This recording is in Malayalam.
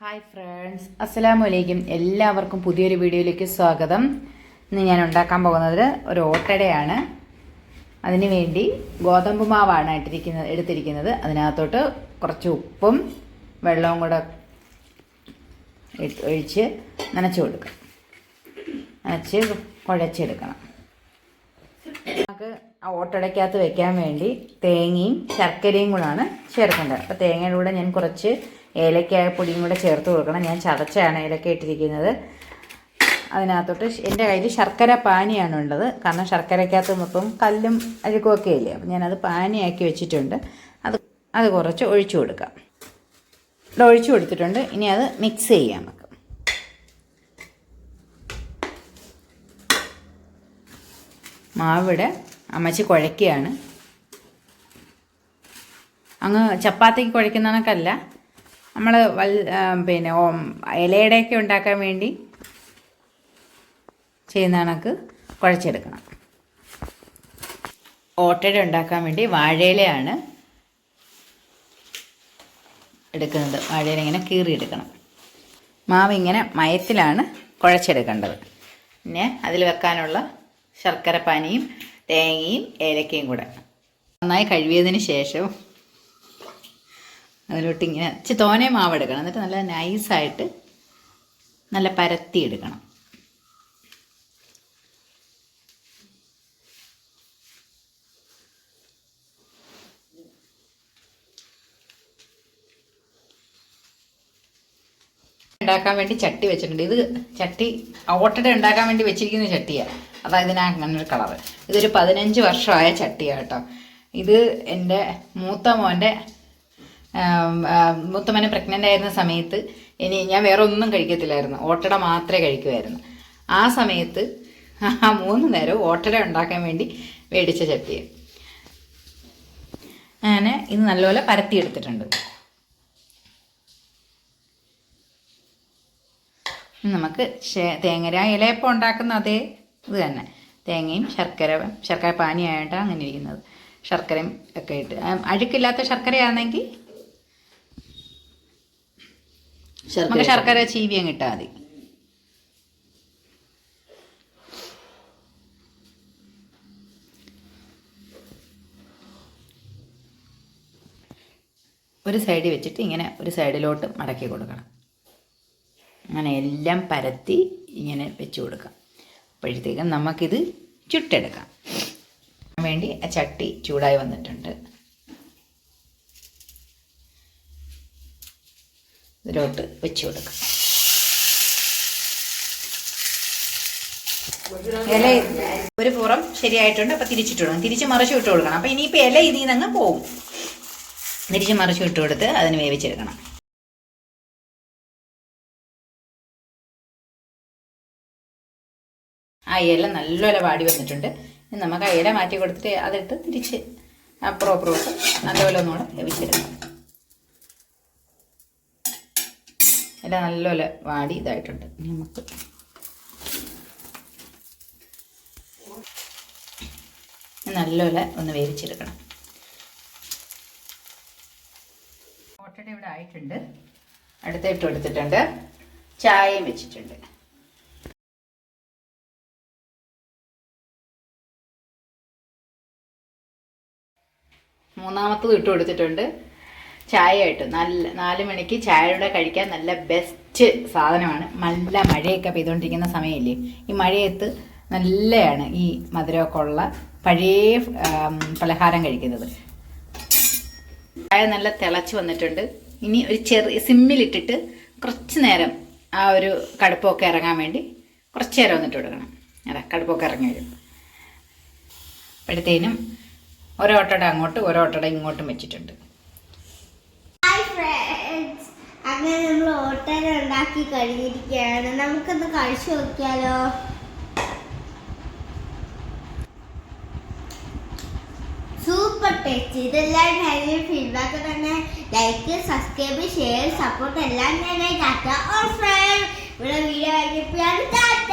ഹായ് ഫ്രണ്ട്സ് അസ്സലാമു അലൈക്കും എല്ലാവർക്കും പുതിയൊരു വീഡിയോയിലേക്ക് സ്വാഗതം. ഇന്ന് ഞാൻ ഉണ്ടാക്കാൻ പോകുന്നത് ഒരു ഓട്ടടയാണ്. അതിന് വേണ്ടി ഗോതമ്പ് മാവാണ് ഇട്ടിരിക്കുന്നത് എടുത്തിരിക്കുന്നത്. അതിനകത്തോട്ട് കുറച്ച് ഉപ്പും വെള്ളവും കൂടെ ഒഴിച്ച് നനച്ച് കൊടുക്കണം നനച്ച് കുഴച്ചെടുക്കണം. നമുക്ക് ഓട്ടടയ്ക്കകത്ത് വെക്കാൻ വേണ്ടി തേങ്ങയും ശർക്കരയും കൂടാണ് ചേർക്കേണ്ടത്. അപ്പോൾ തേങ്ങയുടെ കൂടെ ഞാൻ കുറച്ച് ഏലക്കായ പൊടിയും കൂടെ ചേർത്ത് കൊടുക്കണം. ഞാൻ ചതച്ചാണ് ഏലക്ക ഇട്ടിരിക്കുന്നത്. അതിനകത്തോട്ട് എന്റെ കയ്യിൽ ശർക്കര പാനിയാണ് ഉള്ളത്. കാരണം ശർക്കരയ്ക്കകത്ത് മൊത്തം കല്ലും അഴുക്കുമൊക്കെ ഇല്ലേ? അപ്പം ഞാനത് പാനിയാക്കി വെച്ചിട്ടുണ്ട്. അത് അത് കുറച്ച് ഒഴിച്ചു കൊടുക്കാം. ഒഴിച്ചു കൊടുത്തിട്ടുണ്ട്. ഇനി അത് മിക്സ് ചെയ്യാം നമുക്ക് മാവിടെ അമ്മച്ചി കുഴയ്ക്കുകയാണ് അങ്ങ് ചപ്പാത്തിക്ക് കുഴക്കുന്ന കണക്കല്ല നമ്മൾ പിന്നെ ഇലയുടെയൊക്കെ ഉണ്ടാക്കാൻ വേണ്ടി ചെയ്യുന്ന കണക്ക് കുഴച്ചെടുക്കണം. ഓട്ടയുടെ ഉണ്ടാക്കാൻ വേണ്ടി വാഴയിലയാണ് എടുക്കുന്നത്. വാഴയില ഇങ്ങനെ കീറിയെടുക്കണം. മാവ് ഇങ്ങനെ മയത്തിലാണ് കുഴച്ചെടുക്കേണ്ടത്. പിന്നെ അതിൽ വെക്കാനുള്ള ശർക്കര പാനിയും തേങ്ങയും ഏലക്കയും കൂടെ. നന്നായി കഴുകിയതിന് ശേഷം അതിലോട്ട് ഇങ്ങനെ ഇച്ചിരി മാവ് എടുക്കണം എന്നിട്ട് നല്ല നൈസായിട്ട് നല്ല പരത്തി എടുക്കണം ഉണ്ടാക്കാൻ വേണ്ടി ചട്ടി വെച്ചിട്ടുണ്ട്. ഇത് ചട്ടി ഓട്ടട ഉണ്ടാക്കാൻ വേണ്ടി വെച്ചിരിക്കുന്ന ചട്ടിയാണ് അതാ ഞാൻ അങ്ങനെ ഒരു കളറ്. ഇതൊരു പതിനഞ്ച് വർഷമായ ചട്ടിയാണ് കേട്ടോ ഇത് എന്റെ മൂത്ത മോന്റെ മൂത്ത മോനെ പ്രഗ്നന്റ് ആയിരുന്ന സമയത്ത് ഇനി ഞാൻ വേറെ ഒന്നും കഴിക്കത്തില്ലായിരുന്നു. ഓട്ടട മാത്രമേ കഴിക്കുമായിരുന്നു ആ സമയത്ത് ആ മൂന്ന് നേരവും ഓട്ടട ഉണ്ടാക്കാൻ വേണ്ടി മേടിച്ച ചട്ടി അങ്ങനെ ഇത് നല്ലപോലെ പരത്തിയെടുത്തിട്ടുണ്ട്. നമുക്ക് തേങ്ങര ഇലയപ്പം ഉണ്ടാക്കുന്ന അതേ ഇത് തന്നെ തേങ്ങയും ശർക്കര ശർക്കര പാനിയായിട്ടാണ് അങ്ങനെ ഇരിക്കുന്നത്. ശർക്കരയും ഒക്കെ ഇട്ട്. അഴുക്കില്ലാത്ത ശർക്കരയാണെങ്കിൽ നമുക്ക് ശർക്കര ചീവി അങ്ങ് ഇട്ടാൽ മതി. ഒരു സൈഡിൽ വെച്ചിട്ട് ഇങ്ങനെ ഒരു സൈഡിലോട്ട് മടക്കി കൊടുക്കണം. അങ്ങനെ എല്ലാം പരത്തി ഇങ്ങനെ വെച്ച് കൊടുക്കാം. അപ്പോഴത്തേക്കും നമുക്കിത് ചുട്ടെടുക്കാം. വേണ്ടി ആ ചട്ടി ചൂടായി വന്നിട്ടുണ്ട്. ഇതിലോട്ട് വെച്ച് കൊടുക്കാം. ഇല ഒരു പുറം ശരിയായിട്ടുണ്ട് അപ്പം തിരിച്ചിട്ട് കൊടുക്കണം. തിരിച്ച് മറിച്ച് ഇട്ട് കൊടുക്കണം. അപ്പം ഇനിയിപ്പോൾ ഇല ഇതിൽ നിന്ന് അങ്ങ് പോകും. തിരിച്ച് മറിച്ച് ഇട്ട് കൊടുത്ത് അതിന് വേവിച്ചെടുക്കണം. ആ ഇല നല്ലപോലെ വാടി വന്നിട്ടുണ്ട്. ഇനി നമുക്ക് ആ ഇല മാറ്റി കൊടുത്തിട്ട് അതിട്ട് തിരിച്ച് അപ്പുറം അപ്പുറമൊക്കെ നല്ലപോലെ ഒന്നുകൂടെ ലഭിച്ചിരുന്നു ഇല നല്ലപോലെ വാടി ഇതായിട്ടുണ്ട്. ഇനി നമുക്ക് നല്ലപോലെ ഒന്ന് വേവിച്ചെടുക്കണം. ഇവിടെ ആയിട്ടുണ്ട്. അടുത്തിട്ട് കൊടുത്തിട്ടുണ്ട്. ചായയും വെച്ചിട്ടുണ്ട്. മൂന്നാമത്തത് ഇട്ട് കൊടുത്തിട്ടുണ്ട്. ചായ ഇട്ട് നല്ല നാല് മണിക്ക് ചായയുടെ കഴിക്കാൻ നല്ല ബെസ്റ്റ് സാധനമാണ്. നല്ല മഴയൊക്കെ പെയ്തുകൊണ്ടിരിക്കുന്ന സമയമില്ലേ ഈ മഴയത്ത് നല്ലതാണ് ഈ മധുരമൊക്കെ ഉള്ള പഴയ പലഹാരം കഴിക്കുന്നത്. ചായ നല്ല തിളച്ച് വന്നിട്ടുണ്ട്. ഇനി ഒരു ചെറിയ സിമ്മിലിട്ടിട്ട് കുറച്ച് നേരം ആ ഒരു കടുപ്പൊക്കെ ഇറങ്ങാൻ വേണ്ടി കുറച്ച് നേരം വന്നിട്ട് കൊടുക്കണം. അതാ കടുപ്പൊക്കെ ഇറങ്ങി വരും. അപ്പോഴത്തേനും ഒരോട്ടട അങ്ങോട്ട് ഒരോട്ടട ഇങ്ങോട്ടും വെച്ചിട്ടുണ്ട്. അങ്ങനെ നമ്മൾ ഓട്ടര ഉണ്ടാക്കി കഴിഞ്ഞിരിക്കുകയാണ്. നമുക്കൊന്ന് കഴിച്ചു നോക്കിയാലോ? സൂപ്പർ ടേസ്റ്റ് ഇതെല്ലാം കഴിഞ്ഞ ഫീഡ്ബാക്ക് തന്നെ. ലൈക്ക് സബ്സ്ക്രൈബ് ഷെയർ സപ്പോർട്ട് എല്ലാം തന്നെ. ടാറ്റ ഓർ ഫ്രണ്ട് ഇവിടെ വീഡിയോ കഴിഞ്ഞപ്പോഴാണ് ടാറ്റ